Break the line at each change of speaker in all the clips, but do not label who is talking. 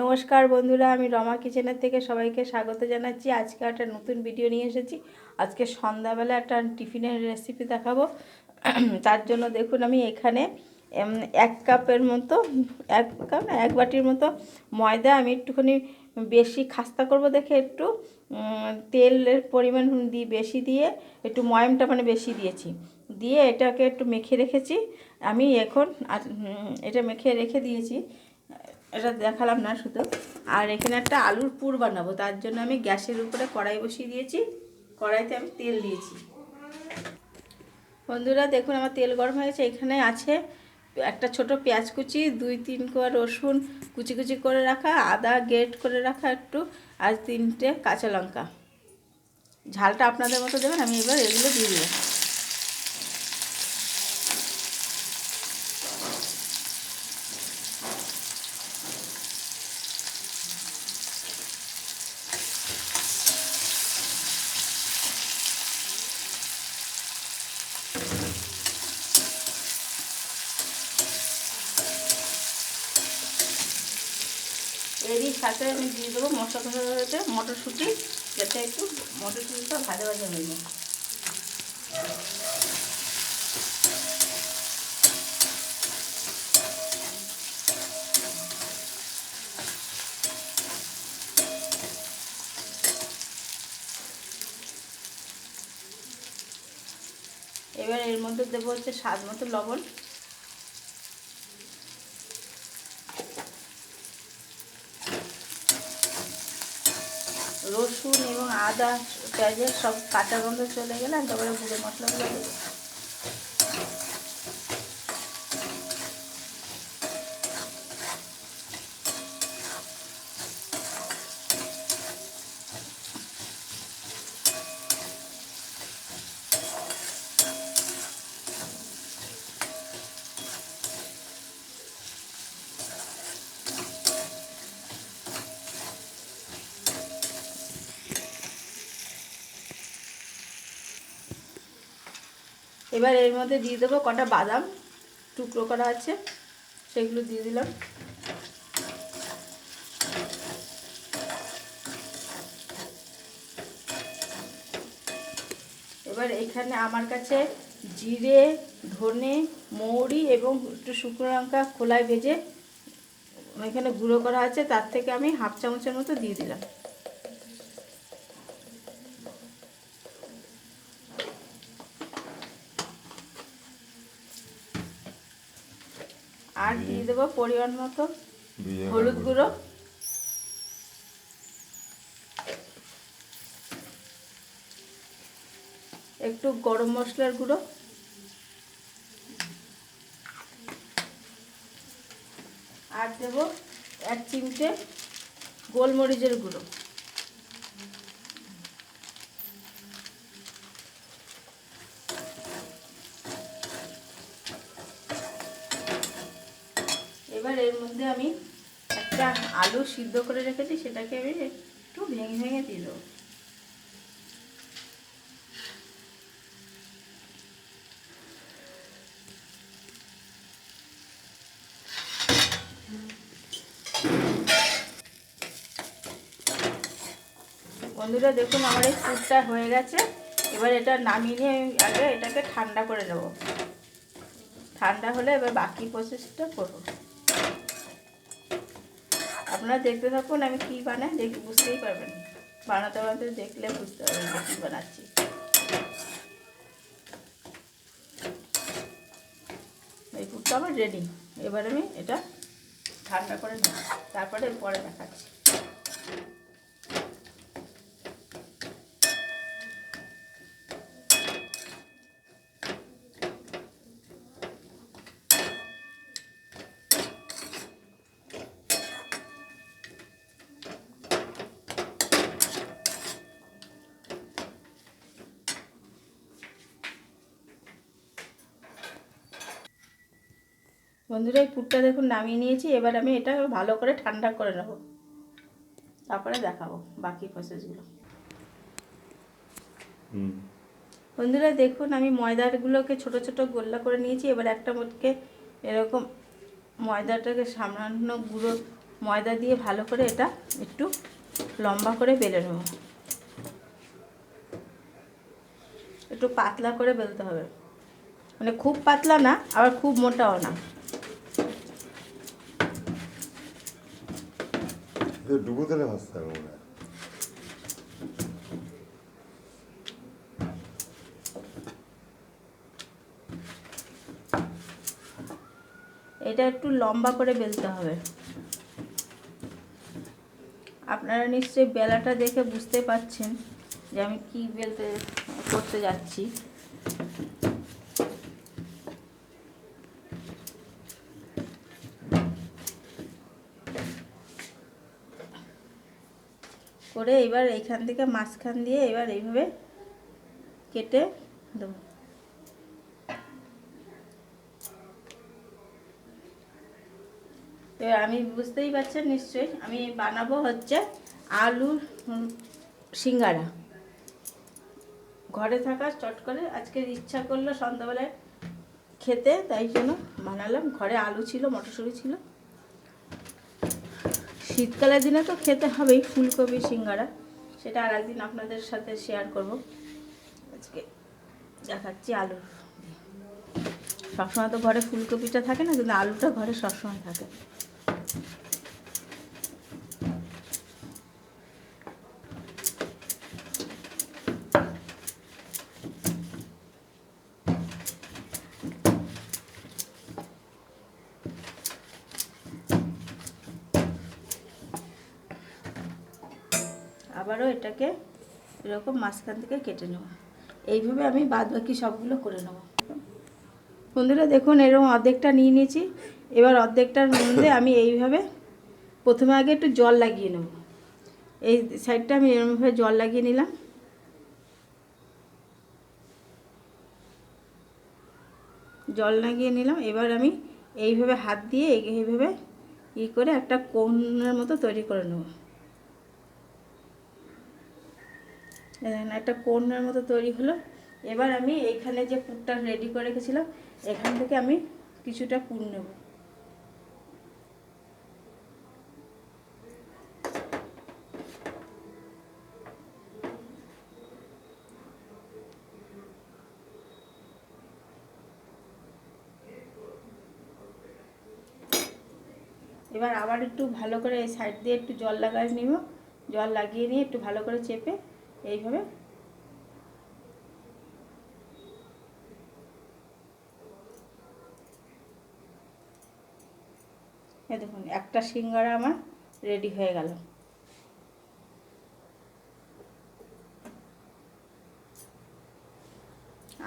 নমস্কার বন্ধুরা, আমি রমা কিচেনের থেকে সবাইকে স্বাগত জানাচ্ছি। আজকে একটা নতুন ভিডিও নিয়ে এসেছি। আজকে সন্ধ্যাবেলা একটা টিফিনের রেসিপি দেখাবো। তার জন্য দেখুন, আমি এখানে এক কাপের মতো, এক কাপ না, এক বাটির মতো ময়দা আমি একটুখানি বেশি খাস্তা করব দেখে একটু তেলের পরিমাণ দিয়ে বেশি দিয়ে, একটু ময়মটা মানে বেশি দিয়েছি। দিয়ে এটাকে একটু মেখে রেখেছি। আমি এখন এটা মেখে রেখে দিয়েছি। এটা দেখালাম না শুধু। আর এখানে একটা আলুর পুর বানাবো, তার জন্য আমি গ্যাসের উপরে কড়াই বসিয়ে দিয়েছি। কড়াইতে আমি তেল দিয়েছি। বন্ধুরা, দেখুন আমার তেল গরম হয়েছে এখানে আছে একটা ছোট পেঁয়াজ কুচি, দুই তিন কোয়া রসুন কুচি কুচি করে রাখা, আদা গ্রেট করে রাখা একটু, আর তিনটে কাঁচা লঙ্কা। ঝালটা আপনাদের মতো দেবেন, আমি এবার এগুলো দিয়ে দিলাম সাথে আমি দিয়ে দেবো মশলা কষা হয়েছে, মটরশুঁটি, যাতে একটু মটরশুঁটিটা ভাজা ভাজা হয়ে যায়। এবার এর মধ্যে দেবো হচ্ছে স্বাদ মতো লবণ রসুন এবং আদা পেঁয়াজের সব কাঁচা গন্ধ চলে গেলে তারপরে গুঁড়ো মশলাগুলো এবার এর মধ্যে দিয়ে দেবো কটা বাদাম, টুকরো করা আছে, সেগুলো দিয়ে দিলাম। এবার এখানে আমার কাছে জিরে, ধনে, মৌরি এবং একটু শুকনো লঙ্কা খোলায় ভেজে এখানে গুঁড়ো করা আছে, তার থেকে আমি হাফ চামচের মতো দিয়ে দিলাম। আর দিয়ে দেবো পরিমাণ মতো হলুদ। গুঁড়ো। একটু গরম মশলার গুঁড়ো। আর দেবো এক চিমটে গোলমরিচের গুঁড়ো এবার এর মধ্যে আমি একটা আলু সিদ্ধ করে রেখেছি, সেটাকে আমি একটু ভেঙে ভেঙে দিয়ে দেবো। বন্ধুরা, দেখুন আমার এই স্যুপটা হয়ে গেছে। এবার এটা নামিয়ে নিয়ে আগে এটাকে ঠান্ডা করে নেব। ঠান্ডা হলে এবার বাকি প্রসেসটা করব। আপনারা দেখতে থাকুন, আমি কী বানাই, দেখি বুঝতেই পারবেন। বানাতে বানাতে দেখলে বুঝতে পারবেন যে কী বানাচ্ছি। এই পুরটা আমার রেডি এবার আমি এটা ঠান্ডা করে নিচ্ছি। তারপরে পরে দেখাচ্ছি। বন্ধুরা এই পুরটা দেখুন নামিয়ে নিয়েছি। এবার আমি এটা ভালো করে ঠান্ডা করে নেব। তারপরে দেখাবো বাকি প্রসেসগুলো বন্ধুরা দেখুন আমি ময়দাগুলোকে ছোট ছোট গোল্লা করে নিয়েছি। এবার একটা মোটকে এরকম ময়দাটাকে সামান্য গুঁড়ো ময়দা দিয়ে ভালো করে এটা একটু লম্বা করে বেলে নেব। একটু পাতলা করে বেলতে হবে। মানে খুব পাতলা না আবার খুব মোটাও না।
এটা
একটু লম্বা করে বেলতে হবে। আপনারা নিশ্চয়ই বেলাটা দেখে বুঝতে পাচ্ছেন যে আমি কি বেলতে, করতে যাচ্ছি। করে এবার এইখান থেকে মাঝখান দিয়ে এবার এইভাবে কেটে দেবো। তো আমি বুঝতেই পারছেন নিশ্চয়ই আমি বানাবো হচ্ছে উম, সিঙ্গারা। ঘরে থাকা চট করে আজকে ইচ্ছা করল সন্ধ্যাবেলায় খেতে তাই জন্য বানালাম। ঘরে আলু ছিল মটরশুঁটি ছিল। শীতকালের দিনে তো খেতে হবেই, ফুলকপি, সিঙ্গারা। সেটা আর একদিন আপনাদের সাথে শেয়ার করব। আজকে দেখাচ্ছি আলু সবসময় তো ঘরে ফুলকপিটা থাকে না, কিন্তু আলুটা ঘরে সবসময় থাকে। আবারও এটাকে এরকম মাঝখান থেকে কেটে নেব। এইভাবে আমি বাদ বাকি সবগুলো করে নেব। বন্ধুরা দেখুন এরকম অর্ধেকটা নিয়ে নিয়েছি। এবার অর্ধেকটার মধ্যে আমি এইভাবে প্রথমে আগে একটু জল লাগিয়ে নেব। এই সাইডটা আমি এরকমভাবে জল লাগিয়ে নিলাম। জল লাগিয়ে নিলাম। এবার আমি এইভাবে হাত দিয়ে এই- এইভাবে ই করে একটা কোনের মতো তৈরি করে নেব এই দেখেন একটা কোনের মতো তৈরি হলো। এবার আমি এইখানে যে পুরটা রেডি করে রেখেছিলাম, এখান থেকে আমি কিছুটা পুর নেব। এবার আবার একটু ভালো করে এই সাইড দিয়ে একটু জল লাগাই নিব। জল লাগিয়ে নিয়ে একটু ভালো করে চেপে এইভাবে। এই দেখুন, একটা সিঙ্গারা আমার রেডি হয়ে গেল।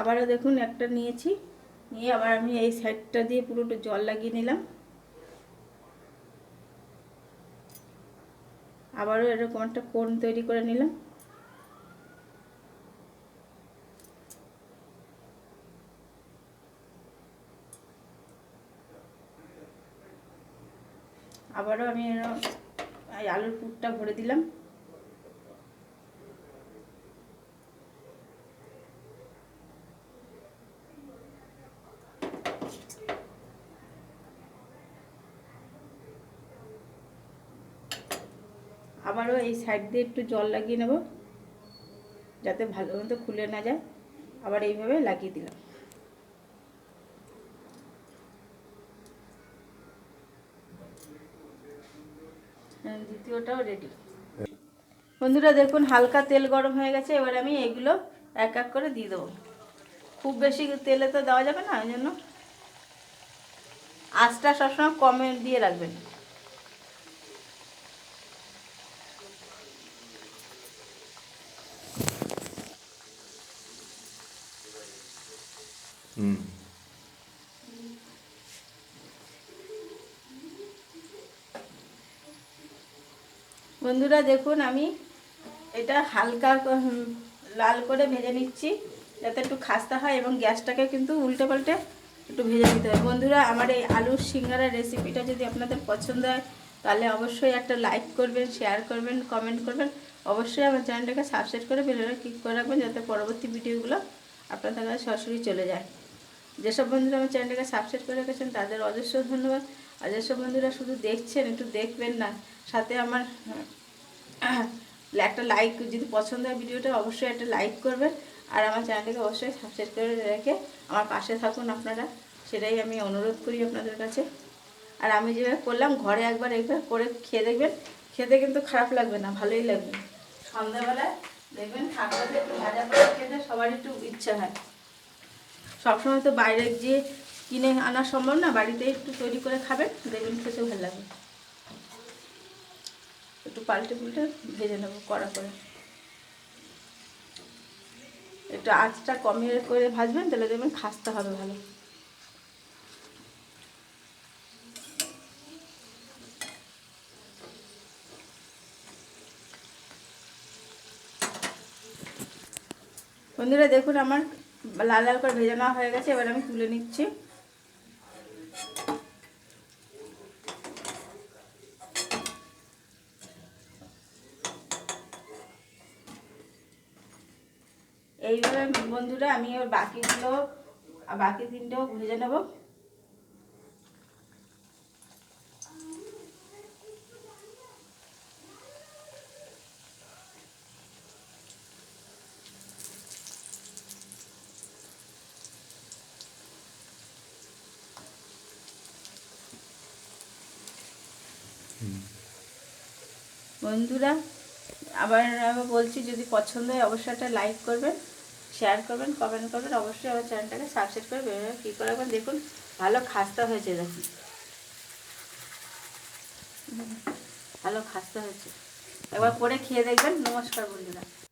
আবারও দেখুন, একটা নিয়েছি। নিয়ে আবার আমি এই সাইডটা দিয়ে পুরোটা জল লাগিয়ে নিলাম। আবারও এরকম একটা কোন তৈরি করে নিলাম। আবারও আমি এই আলুর পুরটা ভরে দিলাম। আবারও এই সাইড দিয়ে একটু জল লাগিয়ে নেব, যাতে ভালো মতো খুলে না যায়। আবার এইভাবে লাগিয়ে দিলাম। দ্বিতীয়টাও রেডি বন্ধুরা, দেখুন, হালকা তেল গরম হয়ে গেছে, এবার আমি এগুলো এক এক করে দিয়ে দেবো। খুব বেশি তেলে তো দেওয়া যাবে না, ওই জন্য আঁচটা সবসময় কমে দিয়ে রাখবেন।
হুম।
বন্ধুরা দেখুন, আমি এটা হালকা লাল করে ভেজে নিচ্ছি, যাতে একটু খাস্তা হয় এবং গ্যাসটাকে কিন্তু উল্টে পাল্টে একটু ভেজে নিতে হবে বন্ধুরা, আমার এই আলুর সিঙ্গারা রেসিপিটা যদি আপনাদের পছন্দ হয়, তাহলে অবশ্যই একটা লাইক করবেন শেয়ার করবেন কমেন্ট করবেন। অবশ্যই আমার চ্যানেলটাকে সাবস্ক্রাইব করে বেলটা ক্লিক করে রাখবেন, যাতে পরবর্তী ভিডিওগুলো আপনাদের কাছে সরাসরি চলে যায়। যেসব বন্ধুরা আমার চ্যানেলটাকে সাবস্ক্রাইব করে রেখেছেন, তাদের অজস্র ধন্যবাদ। আর যেসব বন্ধুরা শুধু দেখছেন, একটু দেখবেন না। সাথে আমার, একটা লাইক যদি পছন্দ হয় ভিডিওটা, অবশ্যই একটা লাইক করবেন। আর আমার চ্যানেলটাকে অবশ্যই সাবস্ক্রাইব করে রেখে আমার পাশে থাকুন আপনারা। সেটাই আমি অনুরোধ করি আপনাদের কাছে। আর আমি যেভাবে করলাম, ঘরে একবার একবার করে খেয়ে দেখবেন। খেতে কিন্তু খারাপ লাগবে না, ভালোই লাগবে। সন্ধ্যাবেলায় দেখবেন ঠাকুরকে একটু ভাজা করে খেতে সবার একটু ইচ্ছা হয়। সবসময় তো বাইরে গিয়ে কিনে আনা সম্ভব না, বাড়িতে একটু তৈরি করে খাবেন দেখবেন খেতে ভালো লাগবে একটু পাল্টে পুল্টে ভেজে নেব কড়া করে। একটু আঁচটা কমিয়ে করে ভাজবেন, তাহলে দেখবেন খাসতে হবে ভালো। বন্ধুরা দেখুন আমার লাল লাল করে ভেজে নেওয়া হয়ে গেছে, এবার আমি তুলে নিচ্ছি। এইভাবে বন্ধুরা আমি এবার বাকিগুলো বাকি তিনটেও ভেজে নেব। বন্ধুরা, আবার আমি বলছি, যদি পছন্দ হয় অবশ্যই একটা লাইক করবেন। শেয়ার করবেন কমেন্ট করবেন অবশ্যই আমার চ্যানেলটাকে সাবস্ক্রাইব করে বেরোবে কী করে রাখবেন দেখুন ভালো খাস্তা হয়েছে দেখুন। ভালো খাস্তা হয়েছে। একবার করে খেয়ে দেখবেন নমস্কার বন্ধুরা।